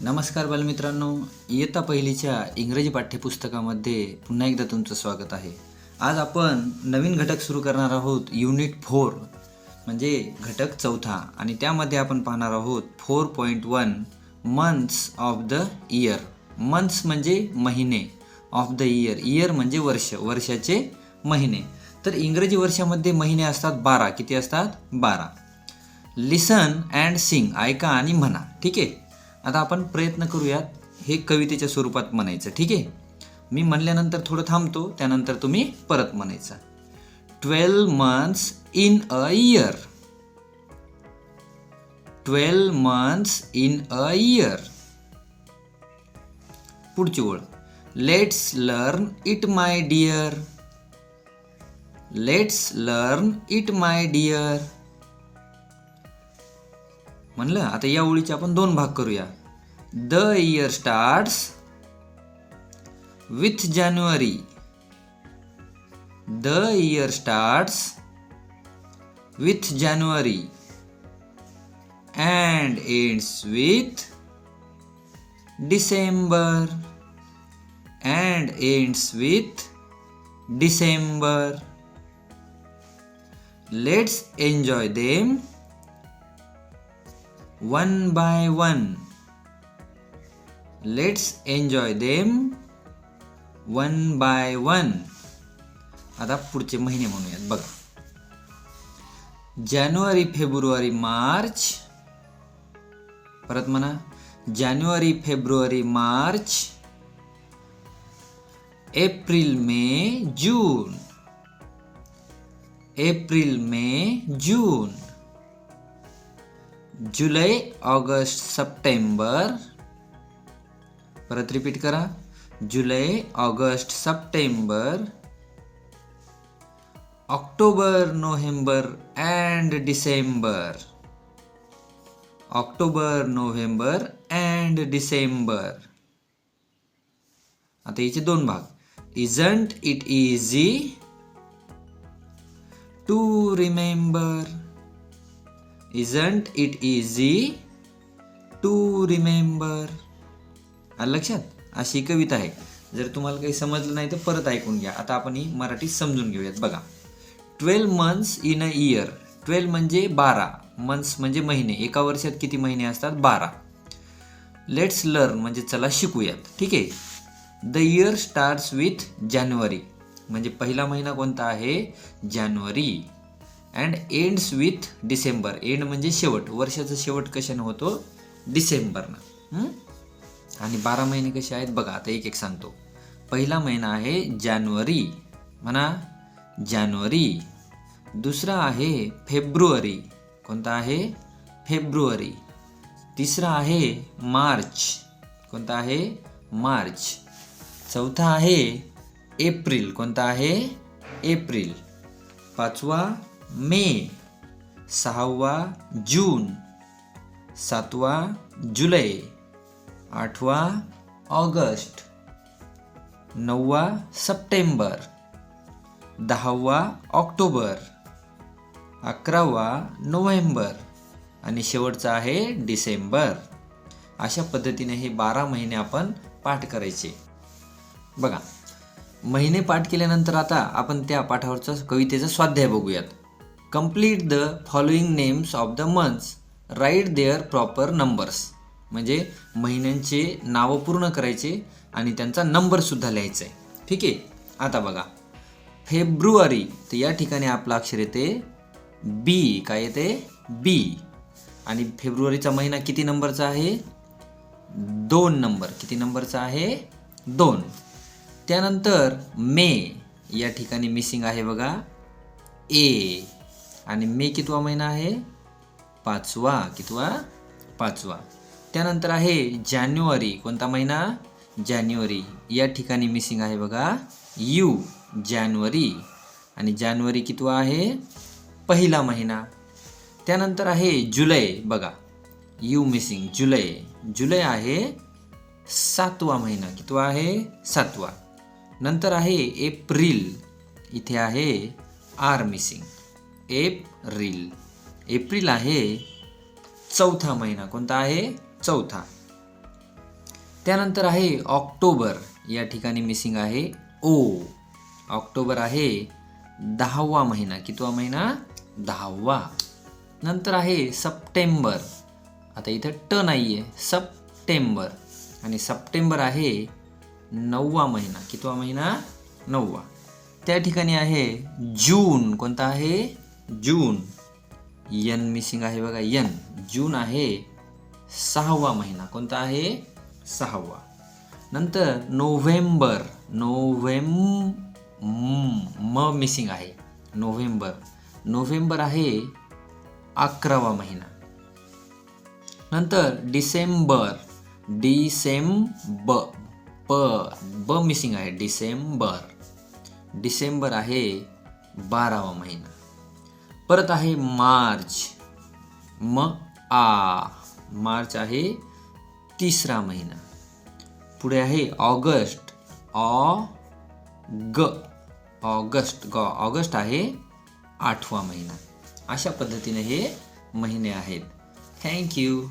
नमस्कार बालमित्रांनो. इयत्ता पहिलीच्या इंग्रजी पाठ्यपुस्तकामध्ये पुन्हा एकदा तुमचं स्वागत आहे. आज आपण नवीन घटक सुरू करणार आहोत युनिट फोर म्हणजे घटक चौथा. आणि त्यामध्ये आपण पाहणार आहोत four point one months of the year months म्हणजे महिने. ऑफ द इयर इयर म्हणजे वर्ष. वर्षाचे महिने. तर इंग्रजी वर्षामध्ये महिने असतात बारा. किती असतात? बारा. लिसन अँड सिंग ऐका आणि म्हणा. ठीक आहे? आता आपण प्रयत्न करूयात हे कवितेच्या स्वरूपात म्हणायचं. ठीक आहे? मी म्हणल्यानंतर थोडं थांबतो त्यानंतर तुम्ही परत म्हणायचं. Twelve months in a year twelve months in a year पुढची ओळ. Let's learn it my dear let's learn it my dear म्हणलं आता या ओळीचे आपण दोन भाग करूया. The year starts with January the year starts with January and ends with December and ends with December let's enjoy them one by one. Let's enjoy them one by one. आता पुढचे महिने म्हणूयात बघा. January February March. परत म्हणा. January February March. April May June. April May June. July August September. परत repeat करा. July August September. October November and December. October November and December. आता याचे दोन भाग. Isn't it easy to remember isn't it easy to remember लक्षात? अशी कविता आहे. जर तुम्हाला काही समजलं नाही तर परत ऐकून घ्या. आता आपण ही मराठी समजून घेऊयात. बघा. Twelve months in a year twelve म्हणजे बारा. मंथ्स म्हणजे महिने. एका वर्षात किती महिने असतात? बारा. लेट्स लर्न म्हणजे चला शिकूयात. ठीक आहे? The year starts with January म्हणजे पहिला महिना कोणता आहे? January and ends with December end म्हणजे शेवट. वर्षाचा शेवट कशाने होतो? डिसेंबरनं. आणि बारा महिने कसे आहेत? बघा आता एक एक सांगतो. पहिला महिना आहे जानेवारी. म्हणा जानेवारी. दुसरा आहे फेब्रुवारी. कोणता आहे? फेब्रुवारी. तिसरा आहे मार्च. कोणता आहे? मार्च. चौथा आहे एप्रिल. कोणता आहे? एप्रिल. पाचवा मे सहावा जून सातवा जुलै आठवा ऑगस्ट नववा सप्टेंबर दहावा ऑक्टोबर अकरावा नोव्हेंबर आणि शेवटचा आहे डिसेंबर. अशा पद्धतीने हे बारा महिने आपण पाठ करायचे. बघा महिने पाठ केल्यानंतर आता आपण त्या पाठावरचा कवितेचा स्वाध्याय बघूयात. Complete the following names of the months write their proper numbers म्हणजे महिन्यांचे नावं पूर्ण करायचे आणि त्यांचा नंबरसुद्धा लिहायचा. आहे ठीक आहे? आता बघा. फेब्रुवारी तर या ठिकाणी आपलं अक्षर येते बी काय येते? बी आणि फेब्रुवारीचा महिना किती नंबरचा आहे? दोन नंबर किती नंबरचा आहे? दोन. त्यानंतर मे या ठिकाणी मिसिंग आहे बघा. ए आणि मे कितवा महिना आहे? पाचवा कितवा? पाचवा. त्यानंतर आहे जानेवारी. कोणता महिना? जानेवारी. या ठिकाणी मिसिंग आहे बघा. यू जानेवारी. आणि जानेवारी कितवा आहे? पहिला महिना. त्यानंतर आहे जुलै. बघा. यू मिसिंग जुलै. जुलै आहे सातवा महिना. कितवा आहे? सातवा. नंतर आहे एप्रिल. इथे आहे आर मिसिंग एप्रिल. एप्रिल आहे चौथा महिना. कोणता आहे? चौथा. त्यानंतर आहे ऑक्टोबर. या ठिकाणी मिसिंग आहे ओ ऑक्टोबर आहे दहावा महिना. कितवा महिना? दहावा. नंतर आहे सप्टेंबर. आता इथं ट नाही आहे सप्टेंबर. आणि सप्टेंबर आहे नववा महिना. कितवा महिना? नववा. त्या ठिकाणी आहे जून. कोणता आहे? जून. यन मिसिंग आहे बघा यन जून आहे सहावा महिना. कोणता आहे? सहावा. नंतर नोव्हेंबर नोव्हेम म मिसिंग आहे. नोव्हेंबर. नोव्हेंबर आहे अकरावा महिना. नंतर डिसेंबर डिसेंब प ब मिसिंग आहे. डिसेंबर. डिसेंबर आहे बारावा महिना. परत आहे मार्च. म आ. मार्च आहे तिसरा महिना. पुढे आहे ऑगस्ट. ऑ ग. ऑगस्ट ग. ऑगस्ट आहे आठवा महिना. अशा पद्धतीने हे महिने आहेत. थँक्यू